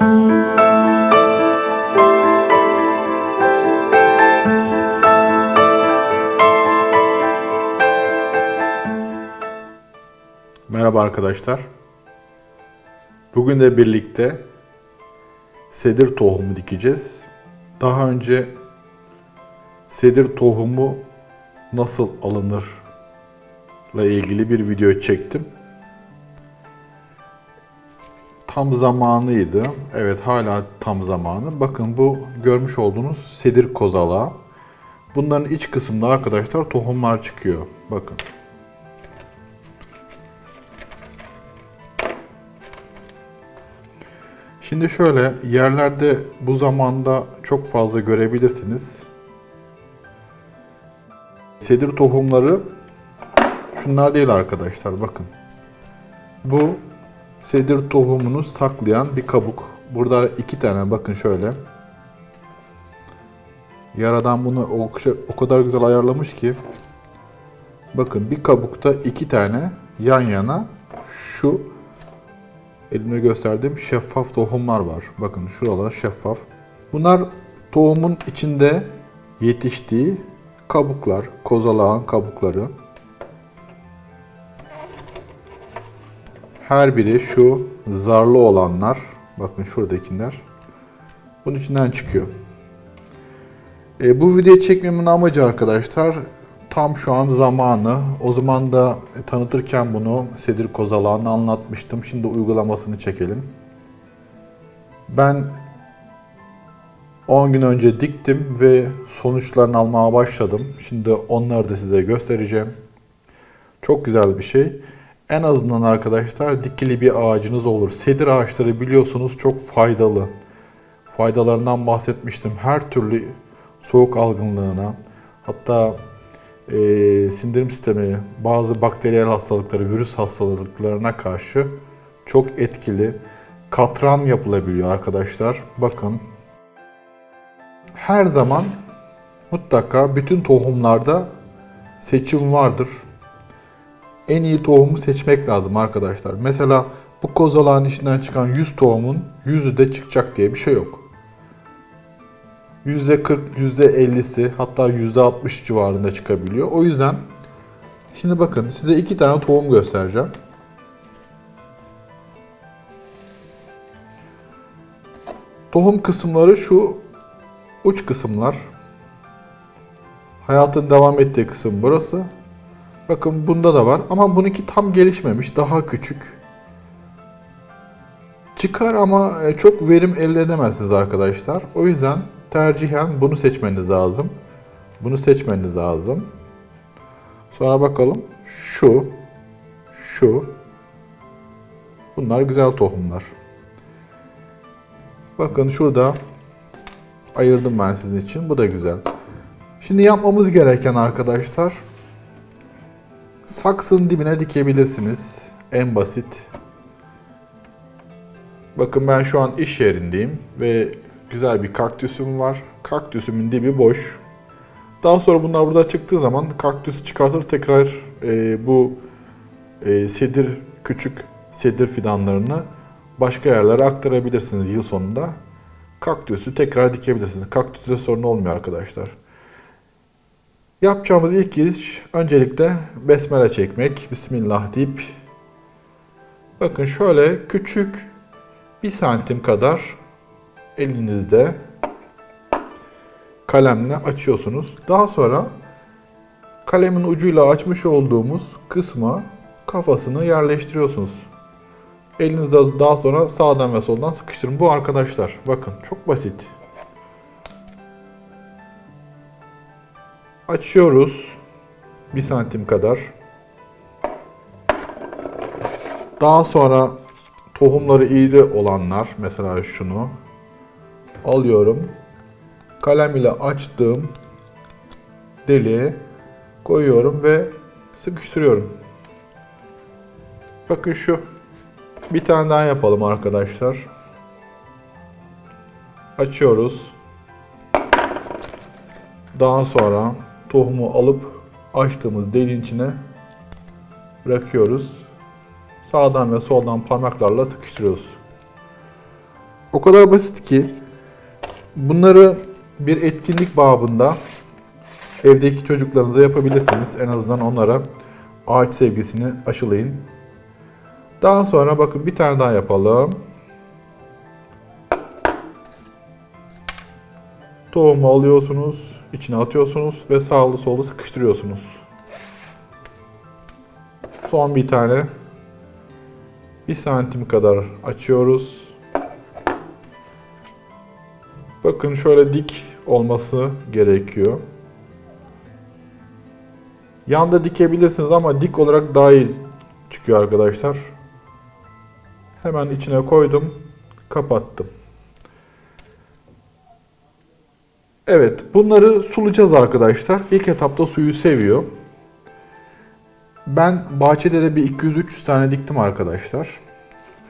Merhaba arkadaşlar. Bugün de birlikte sedir tohumu dikeceğiz. Daha önce sedir tohumu nasıl alınır ile ilgili bir video çektim. Tam zamanıydı. Evet hala tam zamanı. Bakın bu görmüş olduğunuz sedir kozalağı. Bunların iç kısmında arkadaşlar tohumlar çıkıyor. Bakın. Şimdi şöyle yerlerde bu zamanda çok fazla görebilirsiniz. Sedir tohumları şunlar değil arkadaşlar bakın. Bu sedir tohumunu saklayan bir kabuk. Burada iki tane bakın şöyle. Yaradan bunu o, o kadar güzel ayarlamış ki. Bakın bir kabukta iki tane yan yana şu elimde gösterdiğim şeffaf tohumlar var. Bakın şuralar şeffaf. Bunlar tohumun içinde yetiştiği kabuklar, kozalağın kabukları. Her biri şu zarlı olanlar, bakın şuradakiler. Bunun içinden çıkıyor. E, bu videoyu çekmemin amacı arkadaşlar tam şu an zamanı. O zaman da e, tanıtırken bunu sedir kozalağını anlatmıştım. Şimdi uygulamasını çekelim. Ben 10 gün önce diktim ve sonuçlarını almaya başladım. Şimdi onları da size göstereceğim. Çok güzel bir şey. En azından arkadaşlar dikili bir ağacınız olur. Sedir ağaçları biliyorsunuz çok faydalı. Faydalarından bahsetmiştim. Her türlü soğuk algınlığına, hatta e, sindirim sistemi, bazı bakteriyel hastalıkları, virüs hastalıklarına karşı çok etkili. Katran yapılabiliyor arkadaşlar. Bakın. Her zaman mutlaka bütün tohumlarda seçim vardır. En iyi tohumu seçmek lazım arkadaşlar. Mesela bu kozalağın içinden çıkan 100 tohumun 100'ü de çıkacak diye bir şey yok. %40, %50'si hatta %60 civarında çıkabiliyor. O yüzden şimdi bakın size iki tane tohum göstereceğim. Tohum kısımları şu uç kısımlar. Hayatın devam ettiği kısım burası. Bakın bunda da var ama bununki tam gelişmemiş, daha küçük. Çıkar ama e, çok verim elde edemezsiniz arkadaşlar. O yüzden tercihen bunu seçmeniz lazım. Bunu seçmeniz lazım. Sonra bakalım şu, şu. Bunlar güzel tohumlar. Bakın şurada ayırdım ben sizin için. Bu da güzel. Şimdi yapmamız gereken arkadaşlar saksının dibine dikebilirsiniz. En basit. Bakın ben şu an iş yerindeyim ve güzel bir kaktüsüm var. Kaktüsümün dibi boş. Daha sonra bunlar burada çıktığı zaman kaktüsü çıkartır tekrar e, bu e, sedir küçük sedir fidanlarını başka yerlere aktarabilirsiniz yıl sonunda. Kaktüsü tekrar dikebilirsiniz. Kaktüste sorun olmuyor arkadaşlar. Yapacağımız ilk iş öncelikle besmele çekmek. Bismillah deyip bakın şöyle küçük bir santim kadar elinizde kalemle açıyorsunuz. Daha sonra kalemin ucuyla açmış olduğumuz kısma kafasını yerleştiriyorsunuz. Elinizde daha sonra sağdan ve soldan sıkıştırın. Bu arkadaşlar bakın çok basit. Açıyoruz. Bir santim kadar. Daha sonra tohumları iri olanlar mesela şunu alıyorum. Kalem ile açtığım deliğe koyuyorum ve sıkıştırıyorum. Bakın şu. Bir tane daha yapalım arkadaşlar. Açıyoruz. Daha sonra tohumu alıp açtığımız deliğin içine bırakıyoruz. Sağdan ve soldan parmaklarla sıkıştırıyoruz. O kadar basit ki bunları bir etkinlik babında evdeki çocuklarınıza yapabilirsiniz. En azından onlara ağaç sevgisini aşılayın. Daha sonra bakın bir tane daha yapalım. Tohumu alıyorsunuz, içine atıyorsunuz ve sağlı sollu sıkıştırıyorsunuz. Son bir tane. Bir santim kadar açıyoruz. Bakın şöyle dik olması gerekiyor. Yanda dikebilirsiniz ama dik olarak daha iyi çıkıyor arkadaşlar. Hemen içine koydum, kapattım. Evet, bunları sulayacağız arkadaşlar. İlk etapta suyu seviyor. Ben bahçede de bir 200-300 tane diktim arkadaşlar.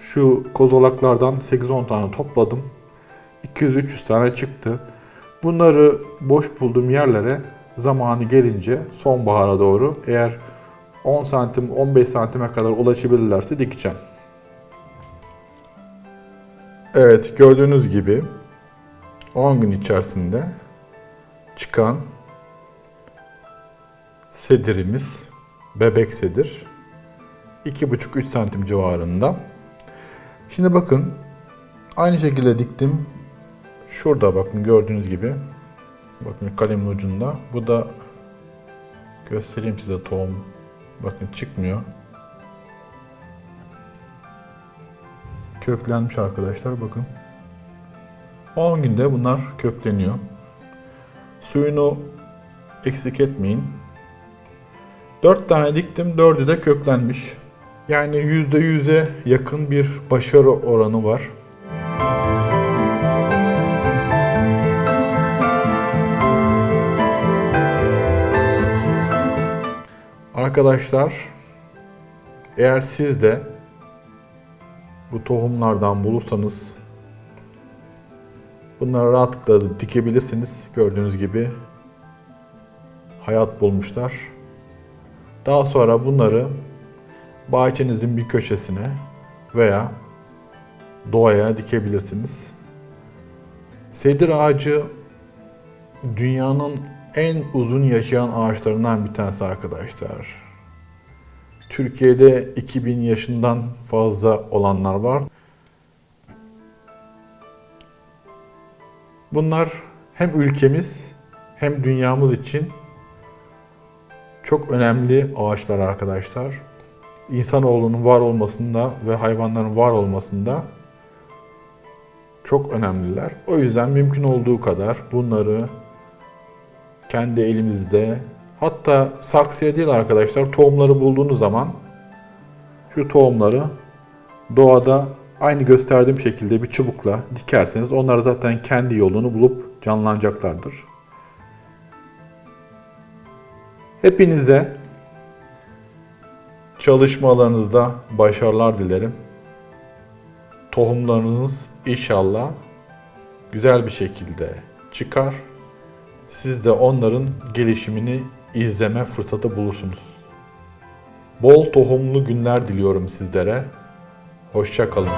Şu kozolaklardan 8-10 tane topladım. 200-300 tane çıktı. Bunları boş bulduğum yerlere zamanı gelince sonbahara doğru eğer 10 santim 15 santime kadar ulaşabilirlerse dikeceğim. Evet gördüğünüz gibi 10 gün içerisinde çıkan sedirimiz bebek sedir 2,5-3 santim civarında. Şimdi bakın aynı şekilde diktim. Şurada bakın gördüğünüz gibi bakın kalemin ucunda. Bu da göstereyim size tohum. Bakın çıkmıyor. Köklenmiş arkadaşlar bakın. 10 günde bunlar kökleniyor. Suyunu eksik etmeyin. 4 tane diktim, 4'ü de köklenmiş. Yani %100'e yakın bir başarı oranı var. Arkadaşlar, eğer siz de bu tohumlardan bulursanız bunları rahatlıkla dikebilirsiniz. Gördüğünüz gibi hayat bulmuşlar. Daha sonra bunları bahçenizin bir köşesine veya doğaya dikebilirsiniz. Sedir ağacı dünyanın en uzun yaşayan ağaçlarından bir tanesi arkadaşlar. Türkiye'de 2000 yaşından fazla olanlar var. Bunlar hem ülkemiz hem dünyamız için çok önemli ağaçlar arkadaşlar. İnsanoğlunun var olmasında ve hayvanların var olmasında çok önemliler. O yüzden mümkün olduğu kadar bunları kendi elimizde hatta saksıya değil arkadaşlar tohumları bulduğunuz zaman şu tohumları doğada aynı gösterdiğim şekilde bir çubukla dikerseniz onlar zaten kendi yolunu bulup canlanacaklardır. Hepinize çalışmalarınızda başarılar dilerim. Tohumlarınız inşallah güzel bir şekilde çıkar. Siz de onların gelişimini izleme fırsatı bulursunuz. Bol tohumlu günler diliyorum sizlere. Hoşça kalın.